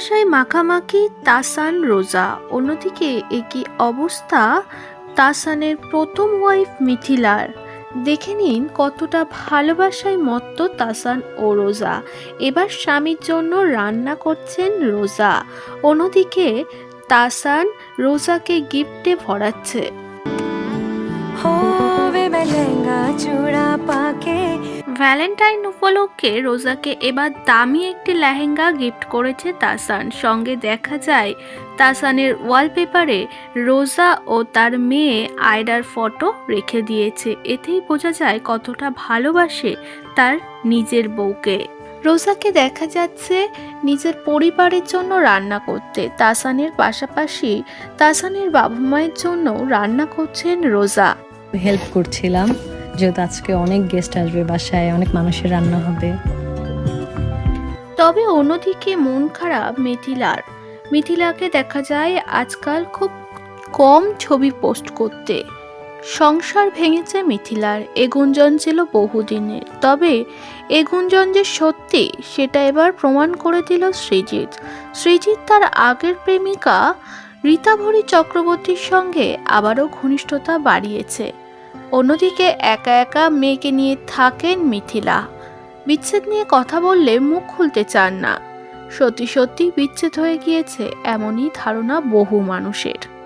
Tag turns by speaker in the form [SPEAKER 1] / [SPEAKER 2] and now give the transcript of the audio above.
[SPEAKER 1] ভাষায় মাখামাখি তাসান রোজা। অন্যদিকে একই অবস্থা তাসানের প্রথম ওয়াইফ মিথিলার। দেখে নিন কতটা ভালোবাসায় মত্ত তাসান ও রোজা। এবার স্বামীর জন্য রান্না করছেন রোজা। অন্যদিকে তাসান রোজাকে গিফটে ভরাচ্ছে।
[SPEAKER 2] চূড়া
[SPEAKER 1] ভ্যালেন্টাইন উপলক্ষে রোজাকে এবার দামি একটি লেহেঙ্গা গিফট করেছে তাসান। সঙ্গে দেখা যায়, তাসানের ওয়ালপেপারে রোজা ও তার মেয়ে আয়ডার ফটো রেখে দিয়েছে। এতেই বোঝা যায় কতটা ভালোবাসে তার নিজের বউকে। রোজাকে দেখা যাচ্ছে নিজের পরিবারের জন্য রান্না করতে। তাসানের পাশাপাশি তাসানের বাবা মায়ের জন্য রান্না করছেন রোজা।
[SPEAKER 3] হেল্প করছিলাম। যেহেতু আজকে অনেক গেস্ট আসবে বাসায়, অনেক মানুষের রান্না হবে।
[SPEAKER 1] তবে অন্যদিকে মন খারাপ মিথিলার। মিথিলাকে দেখা যায় আজকাল খুব কম ছবি পোস্ট করতে। সংসার ভেঙেছে মিথিলার, এ গুঞ্জন ছিল বহুদিনের। তবে এ গুঞ্জন যে সত্যি, সেটা এবার প্রমাণ করে দিল সৃজিত সৃজিত তার আগের প্রেমিকা রীতাভরি চক্রবর্তীর সঙ্গে আবারও ঘনিষ্ঠতা বাড়িয়েছে। অন্যদিকে একা একা মেয়েকে নিয়ে থাকেন মিথিলা। বিচ্ছেদ নিয়ে কথা বললে মুখ খুলতে চান না। সত্যি সত্যি বিচ্ছেদ হয়ে গিয়েছে এমনই ধারণা বহু মানুষের।